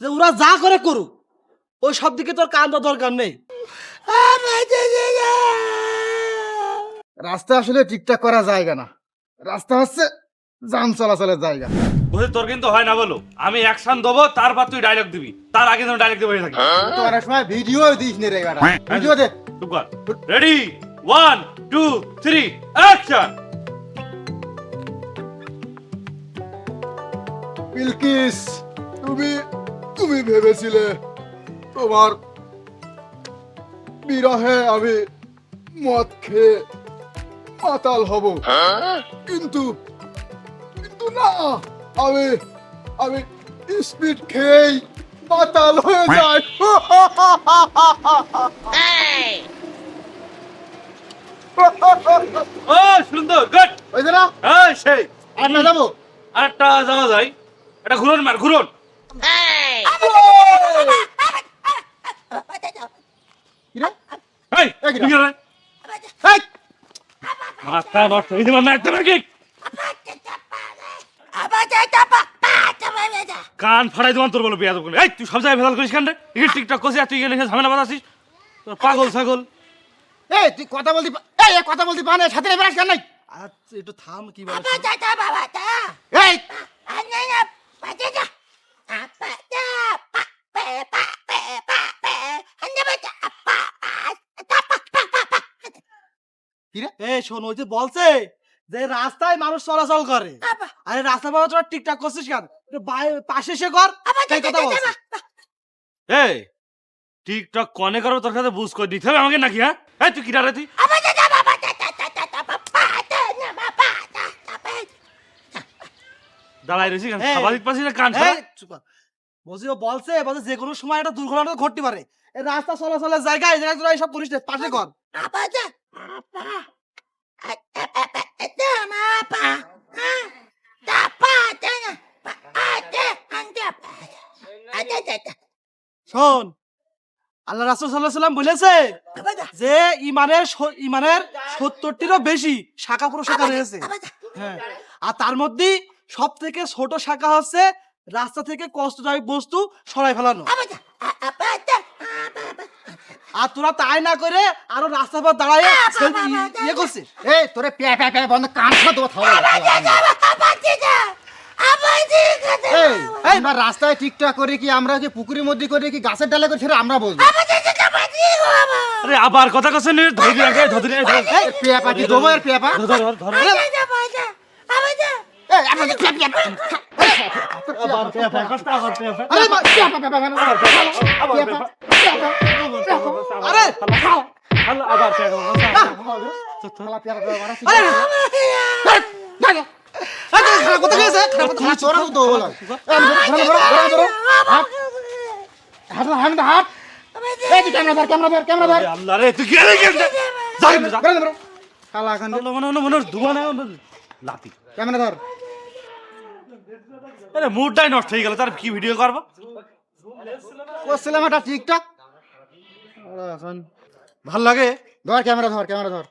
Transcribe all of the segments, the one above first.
যে ওরা যা করে করুক ওই সব দিকে তোর কান দেওয়ার দরকার নেই। রাস্তা আসলে ঠিকঠাক করা জায়গা না। রাস্তা হচ্ছে যান চলাচলের জায়গা। বুঝলি তোর কিন্তু হয় না বলো। আমি অ্যাকশন দেবো তারপর তুই ডায়লগ দিবি। তার আগে যেন ডায়লগ দেবো থাকি। তো অনেক সময় ভিডিও দিস নি রে এবার ভিডিও দে। Ready one two three action Bilkis তুমি তুমি ভেবেছিলে তোমার বিরহে আমি মদ খেয়ে মাতাল হব। কিন্তু কিন্তু না আমি আমি স্পিড খেয়েই মাতাল হয়ে যাই। ও সুন্দর গুড। ওই না এই সেই। আর না যাব। আরেকটা যাওয়া যায়। এটা ঘুরন মার ঘুরন। মাথা নষ্ট হয়ে যাবে না একটা নাকি? কান ফাড়াই দেওয়ান তোর বলো বিয়া তো এই তুই সব জায়গায় ভেজাল করিস কেন রে? এখানে টিকটক করছিস তুই গেলে ঝামেলা বাঁধাছিস তোর পাগল ছাগল। এই তুই কথা বলতে পা- এই কথা বলতে পারে সাথে নেবে কেন নাই? আচ্ছা একটু থাম কি বলে এই! এ শোন ওই যে বলছে যে রাস্তায় মানুষ চলাচল করে। আরে রাস্তা পাওয়া তোরা টিকটাক করছিস কেন? একটু বাই- পাশে এসে কর সেই কথা বলছি। এই টিকটক কনে করো তোর কাছে বুঝ করে দিতে হবে আমাকে নাকি হ্যাঁ? এই তুই কিরা রে তুই? দাঁড়াই রয়েছি কেন না কান। বলছি ও বলছে বলছে যে কোনো সময় একটা দুর্ঘটনা তো ঘটতে পারে। এই রাস্তা চলাচলের জায়গায় এই জায়গায় তোরা এইসব করিস না, পাশে কর শোন আল্লাহ রাসুল সাল্লাহ সাল্লাম বলেছে যে। ইমানের ইমানের সত্তরটিরও বেশি শাখা প্রশাখা রয়েছে। হ্যাঁ। আর তার মধ্যে সব থেকে ছোট শাখা হচ্ছে রাস্তা থেকে কষ্টদায়ক বস্তু সরাই ফেলানো। আর তোরা তাই না করে আরও রাস্তা পর দাঁড়ায় ইয়ে করছিস। এই তোরে প্যা প্যা প্যা বন্ধ কান খাওয়া দেবো এই আমরা রাস্তায় ঠিকঠাক করে কি আমরা কি পুকুরের মধ্যে করে কি গাছের ডালে করে সেটা আমরা বলব আরে আবার কথা কছে নে? ধরি রাখে ধরি। পেয়া পাটি দেবো আর পেয়া পা ধর, ধর ধর হাত ক্যামেরা ধর ক্যামেরা ধর ক্যামেরা ধর আল্লাহ রে মনে মনে মনে ধর আরে মুডটাই নষ্ট হয়ে গেল তার কি ভিডিও করব? করছিলাম একটা টিকটক আরে এখন ভালো লাগে? ধর ক্যামেরা ধর ক্যামেরা ধর।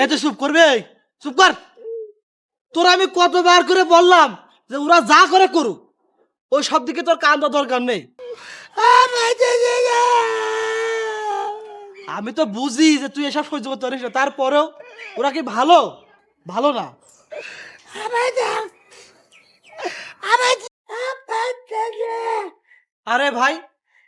এ তো চুপ করবে চুপ কর। তোর আমি কতবার করে বললাম যে ওরা যা করে করুক ওই সব দিকে তোর কান দেওয়ার দরকার নেই। আমি তো বুঝি যে তুই এসব সহ্য করতে পারিস না তারপরেও ওরা কি ভালো ভালো না আরে ভাই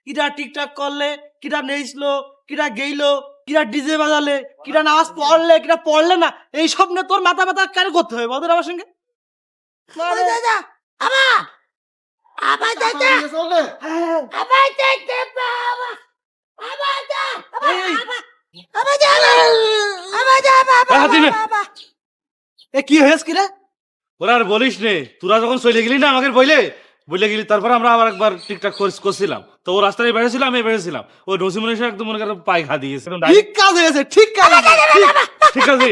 কিরা টিকটক করলে কিরা নেইছিল কিরা গেইলো কিরা ডিজে বাজালে কিরা নামাজ পড়লে কিরা পড়লে না এই সব নিয়ে তোর মাথা ব্যথা কেন করতে হবে বলতো আমার সঙ্গে এই, হাতি নে এ কি হয়েছে কিরা ওরা আর বলিস নে তোরা যখন চলে গেলি না আমাকে বইলে বলে গেলি তারপর আমরা আবার একবার ঠিকঠাক করছিলাম তো ও রাস্তায় বেড়েছিলাম আমি বেড়েছিলাম ওই নসিমন এসে একদম মনে করেন পায়ে খা দিয়েছে ঠিক কাজ হয়েছে ঠিক কাজ ঠিক। আছে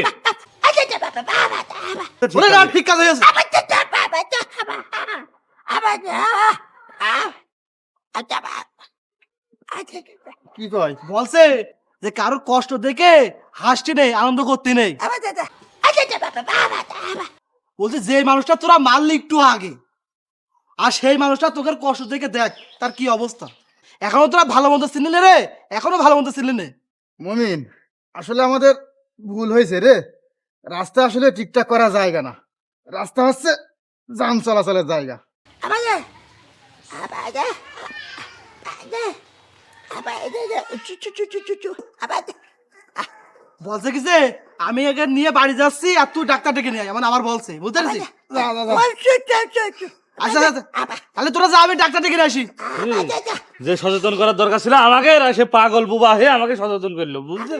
ঠিক কাজ হয়েছে কি কয়? বলছে যে কারোর কষ্ট দেখে হাসতে নেই আনন্দ করতে নেই। বলছে যে মানুষটা তোরা মারলি একটু আগে আর সেই মানুষটা তোকে কষ্ট দেখে দেখ তার কি অবস্থা? এখনও তোরা ভালো মন্দ চিনলি নে রে? এখনও ভালো মন্দ চিনলি নে? মমিন আসলে আমাদের ভুল হয়েছে রে। রাস্তা আসলে ঠিকঠাক করা জায়গা না। রাস্তা হচ্ছে যান চলাচলের জায়গা। বলছে কি যে আমি একে নিয়ে বাড়ি যাচ্ছি আর তুই ডাক্তার ডেকে নিয়ে আয় মানে আমার বলছে বুঝতে পারছিস? যা, যা। আচ্ছা আচ্ছা তাহলে তোরা যা আমি ডাক্তার ডেকে নিয়ে আসি। যে সচেতন করার দরকার ছিল আমাকে সে পাগল বুবা হয়ে আমাকে সচেতন করল বুঝছে